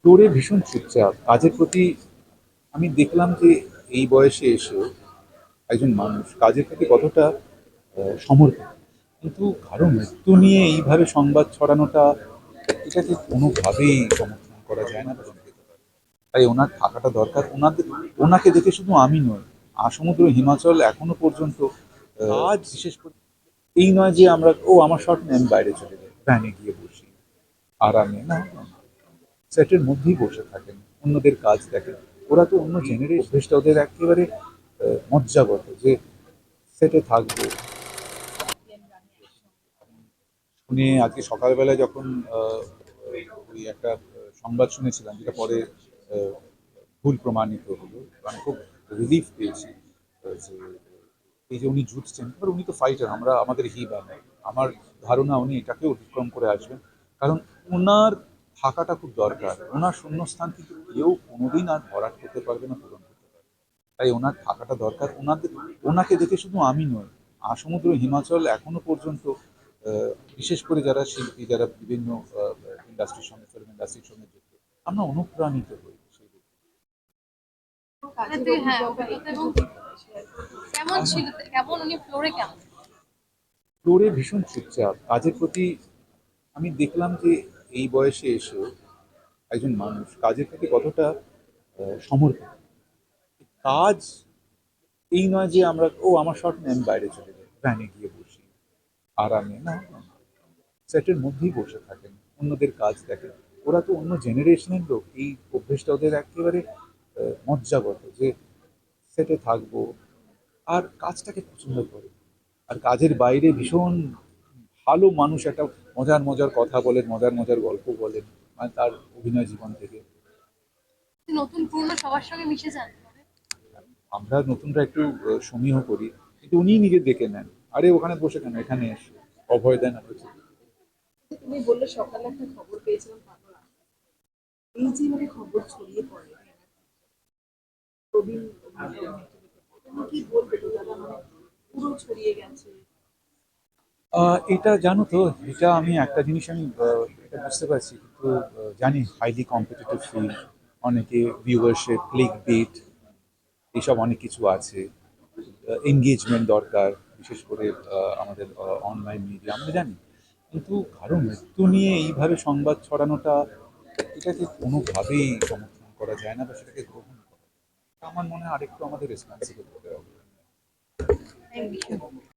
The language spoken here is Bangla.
ফ্লোরে ভীষণ চুপচাপ কাজের প্রতি আমি দেখলাম যে এই বয়সে এসেও একজন মানুষ কাজের প্রতি কতটা আহ, সমর্পিত কিন্তু কারও মৃত্যু নিয়ে এইভাবে সংবাদ ছড়ানোটা এটাকে কোনোভাবেই সমর্থন করা যায় না। তাই ওনার থাকাটা দরকার ওনাদের ওনাকে দেখে শুধু আমি নই আসমুদ্র হিমাচল এখনও পর্যন্ত আজ বিশেষ করে এই নয় যে আমরা ও আমার শর্ট নেই আমি বাইরে চলে যাই ভ্যানে গিয়ে বসি আরামে না। সেটের মধ্যেই বসে থাকেন, অন্যদের কাজ দেখেন। ওরা তো অন্য জেনারেশন অভ্যেসটা, ওদের একেবারে মজ্জাগত যে সেটে থাকব। শুনে আজকে সকালবেলা যখন ওই একটা সংবাদ শুনেছিলাম, যেটা পরে ভুল প্রমাণিত হলো, আমি খুব রিলিফ পেয়েছি যে, এই যে উনি জুটছেন, এবার উনি তো ফাইটার আমরা, আমাদের হি বানাই আমার ধারণা, উনি এটাকে অতিক্রম করে আসবেন। কারণ ওনার থাকাটা খুব দরকার। ওনার শূন্যস্থান কিন্তু কেউ কোনোদিন আর ভরাট করতে পারবে না পূরণ করতে পারবে তাই ওনার থাকাটা দরকার। ওনাদের ওনাকে দেখে শুধু আমি নই আসমুদ্র হিমাচল এখনও পর্যন্ত বিশেষ করে যারা শিল্পী যারা বিভিন্ন ইন্ডাস্ট্রির সঙ্গে ফিল্ম ইন্ডাস্ট্রির সঙ্গে যুক্ত আমরা অনুপ্রাণিত হই থেকে হ্যাঁ ফ্লোরে ফ্লোরে ভীষণ চুপচাপ। কাজের প্রতি আমি দেখলাম যে এই বয়সে এসেও একজন মানুষ কাজের প্রতি কতটা সমর্পিত কাজ এই নয় যে আমরা, ও আমার শর্ট নেই, আমি বাইরে চলে যাই ভ্যানে গিয়ে বসি। আরামে, না। সেটের মধ্যেই বসে থাকেন, অন্যদের কাজ দেখেন। ওরা তো অন্য জেনারেশনের লোক, এই অভ্যেসটা ওদের একেবারে মজ্জাগত যে সেটে থাকব। আর কাজটাকে পছন্দ করে। আর কাজের বাইরে ভীষণ ভালো মানুষ একটা মজার মজার কথা বলেন মজার মজার গল্প বলেন মানে তার অভিনয় জীবন থেকে। নতুন পুরনো সবার সঙ্গে মিশে যান আমরা নতুনরা একটু সমীহ করি। কিন্তু উনি নিজে দেখে নেন। আরে ওখানে বসে কেন? এখানে এসে। অভয় দেন তুমি বললে সকালে একটা খবর পেয়েছিলাম এই যে মানে খবর ছড়িয়ে পড়ে প্রবীণ কি বলবে? তো তারা মানে পুরো ছড়িয়ে গেছে। এটা জানো তো, এটা আমি একটা জিনিস আমি এটা বুঝতে পারছি, কিন্তু জানি হাইলি কম্পিটিটিভ ফিল্ড অনেকে ভিউয়ারশিপ ক্লিক বিট এইসব অনেক কিছু আছে এনগেজমেন্ট দরকার, বিশেষ করে আমাদের অনলাইন মিডিয়া আমরা জানি। কিন্তু কারও মৃত্যু নিয়ে এইভাবে সংবাদ ছড়ানোটা এটাকে কোনোভাবেই সমর্থন করা যায় না বা সেটাকে গ্রহণ করা আমার মনে হয় আরেকটু আমাদের রেসপন্সিবল হতে হবে।